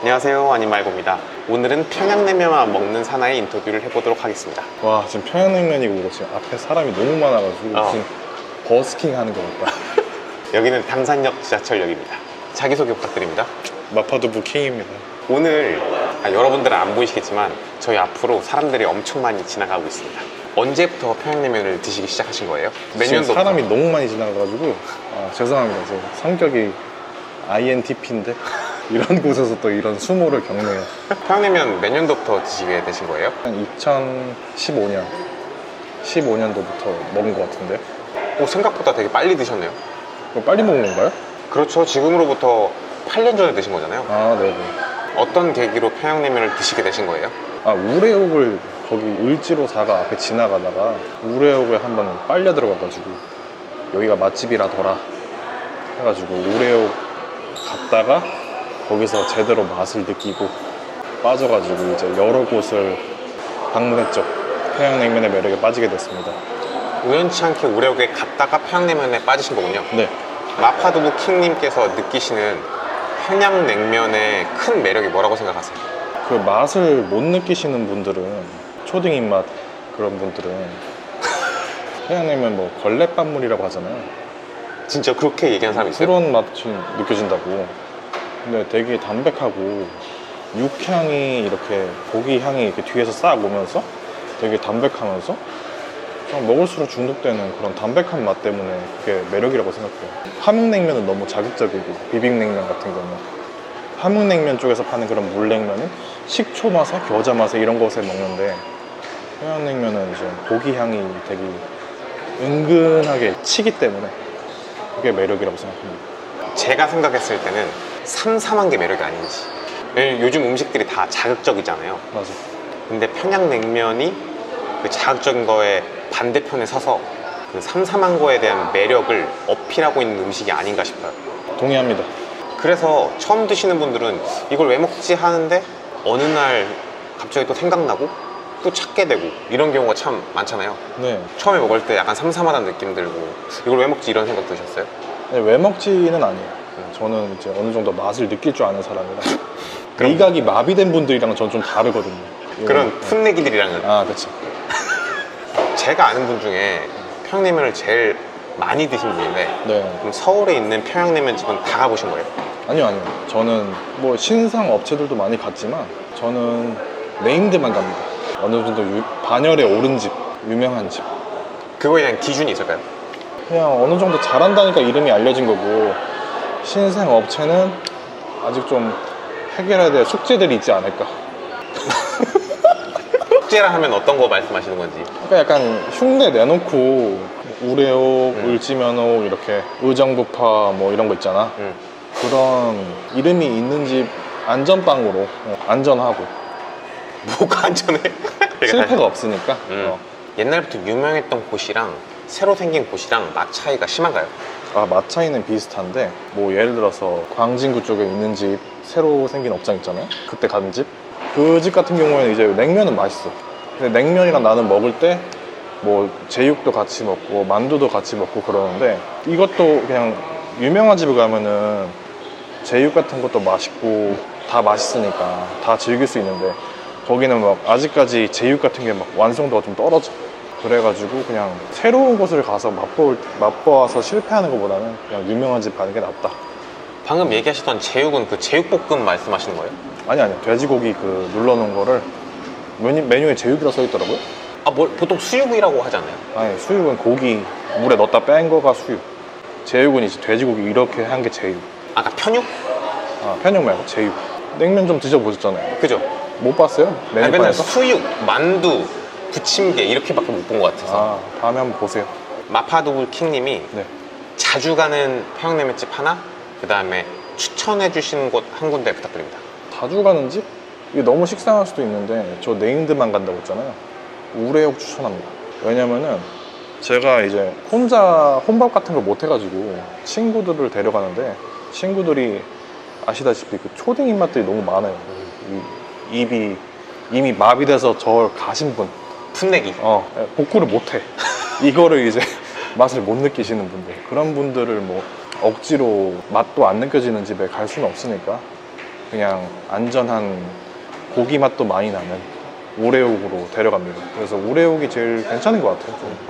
안녕하세요 아니말고입니다. 오늘은 평양냉면만 먹는 사나이 인터뷰를 해보도록 하겠습니다. 와 지금 평양냉면이고 지금 앞에 사람이 너무 많아가지고 어. 지금 버스킹 하는 것 같다 여기는 당산역 지하철역입니다. 자기소개 부탁드립니다. 마파두부 킹입니다. 오늘 아, 여러분들은 안 보이시겠지만 저희 앞으로 사람들이 엄청 많이 지나가고 있습니다. 언제부터 평양냉면을 드시기 시작하신 거예요? 몇 지금 년도부터? 사람이 너무 많이 지나가가지고 아, 죄송합니다. 지금 성격이 INTP인데 이런 곳에서 또 이런 수모를 겪네요 평양냉면 몇 년도부터 드시게 되신 거예요? 한 2015년 15년도부터 먹은 것 같은데 오, 생각보다 되게 빨리 드셨네요 이거 빨리 먹은 건가요? 그렇죠 지금으로부터 8년 전에 드신 거잖아요 아 네네 어떤 계기로 평양냉면을 드시게 되신 거예요? 아 우레옥을 거기 을지로 4가 앞에 지나가다가 우레옥에 한번 빨려 들어가가지고 여기가 맛집이라더라 해가지고 우레옥 갔다가 거기서 제대로 맛을 느끼고 빠져가지고 이제 여러 곳을 방문했죠 평양냉면의 매력에 빠지게 됐습니다 우연치 않게 우려옥에 갔다가 평양냉면에 빠지신 거군요 네 마파두부 킹님께서 느끼시는 평양냉면의 큰 매력이 뭐라고 생각하세요? 그 맛을 못 느끼시는 분들은 초딩 입맛 그런 분들은 평양냉면 뭐 걸레밥물이라고 하잖아요 진짜 그렇게 얘기하는 사람 있어요? 그런 맛이 느껴진다고. 근데 되게 담백하고 육향이 이렇게 고기 향이 이렇게 뒤에서 싹 오면서 되게 담백하면서 그냥 먹을수록 중독되는 그런 담백한 맛 때문에 그게 매력이라고 생각해요. 함흥냉면은 너무 자극적이고 비빔냉면 같은 경우는 함흥냉면 쪽에서 파는 그런 물냉면은 식초 맛에 겨자 맛에 이런 것에 먹는데 평양냉면은 이제 고기 향이 되게 은근하게 치기 때문에 그게 매력이라고 생각합니다. 제가 생각했을 때는 삼삼한 게 매력이 아닌지 왜냐면 요즘 음식들이 다 자극적이잖아요 맞아. 근데 평양냉면이 그 자극적인 거에 반대편에 서서 그 삼삼한 거에 대한 매력을 어필하고 있는 음식이 아닌가 싶어요 동의합니다. 그래서 처음 드시는 분들은 이걸 왜 먹지 하는데 어느 날 갑자기 또 생각나고 또 찾게 되고 이런 경우가 참 많잖아요 네. 처음에 먹을 때 약간 삼삼하다는 느낌 들고 이걸 왜 먹지 이런 생각 드셨어요? 네, 왜 먹지는 아니에요. 저는 이제 어느 정도 맛을 느낄 줄 아는 사람이라. 그럼- 미각이 마비된 분들이랑 은 저는 좀 다르거든요. 그런 이건- 풋내기들이랑은 아, 그렇죠. 제가 아는 분 중에 평양냉면을 제일 많이 드신 분인데 네. 그럼 서울에 있는 평양냉면 집은 다 가보신 거예요? 아니요, 아니요. 저는 뭐 신상 업체들도 많이 갔지만 저는 네임드만 갑니다. 어느 정도 유- 반열에 오른 집, 유명한 집. 그거에 대한 기준이 있을까요? 그냥 어느 정도 잘한다니까 이름이 알려진 거고 신생 업체는 아직 좀 해결해야 될 숙제들이 있지 않을까. 숙제라 하면 어떤 거 말씀하시는 건지 그러니까 약간 흉내 내놓고 우레옥, 음. 을지면옥 이렇게 의정부파 뭐 이런 거 있잖아. 음. 그런 이름이 있는 집 안전빵으로 어, 안전하고 뭐가 안전해? 실패가 없으니까 음. 어. 옛날부터 유명했던 곳이랑 새로 생긴 곳이랑 맛 차이가 심한가요? 아, 맛 차이는 비슷한데 뭐 예를 들어서 광진구 쪽에 있는 집 새로 생긴 업장 있잖아요. 그때 간 집. 그 집 같은 경우에는 이제 냉면은 맛있어. 근데 냉면이랑 나는 먹을 때 뭐 제육도 같이 먹고 만두도 같이 먹고 그러는데 이것도 그냥 유명한 집에 가면은 제육 같은 것도 맛있고 다 맛있으니까 다 즐길 수 있는데 거기는 막 아직까지 제육 같은 게 막 완성도가 좀 떨어져. 그래가지고 그냥 새로운 곳을 가서 맛볼, 맛보아서 실패하는 것보다는 그냥 유명한 집 가는 게 낫다. 방금 얘기하시던 제육은 그 제육볶음 말씀하시는 거예요? 아니 아니 돼지고기 그 눌러놓은 거를 메뉴, 메뉴에 제육이라 써 있더라고요. 아, 뭘 보통 수육이라고 않나요? 아니 수육은 고기 물에 넣었다 뺀 거가 수육. 제육은 이제 돼지고기 이렇게 한 게 제육. 아까 편육? 아 편육 말고 제육. 냉면 좀 드셔보셨잖아요. 그죠? 못 봤어요? 아니, 맨날 메뉴판에서? 수육, 만두, 부침개 이렇게밖에 못 본 것 같아서 아 다음에 한번 보세요. 마파두부 킹님이 네. 자주 가는 평양냉면집 하나 그 다음에 추천해 주시는 곳 한 군데 부탁드립니다 자주 가는 집? 이게 너무 식상할 수도 있는데 저 네임드만 간다고 했잖아요 우레옥 추천합니다 왜냐면은 제가 이제 혼자 혼밥 같은 걸 못 해가지고 친구들을 데려가는데 친구들이 아시다시피 그 초딩 입맛들이 너무 많아요 이- 입이 이미 마비돼서 저 가신 분 풋내기 어, 복구를 못해. 이거를 이제 맛을 못 느끼시는 분들. 그런 분들을 뭐 억지로 맛도 안 느껴지는 집에 갈 수는 없으니까 그냥 안전한 고기 맛도 많이 나는 우레옥으로 데려갑니다. 그래서 우레옥이 제일 괜찮은 것 같아요. 좀.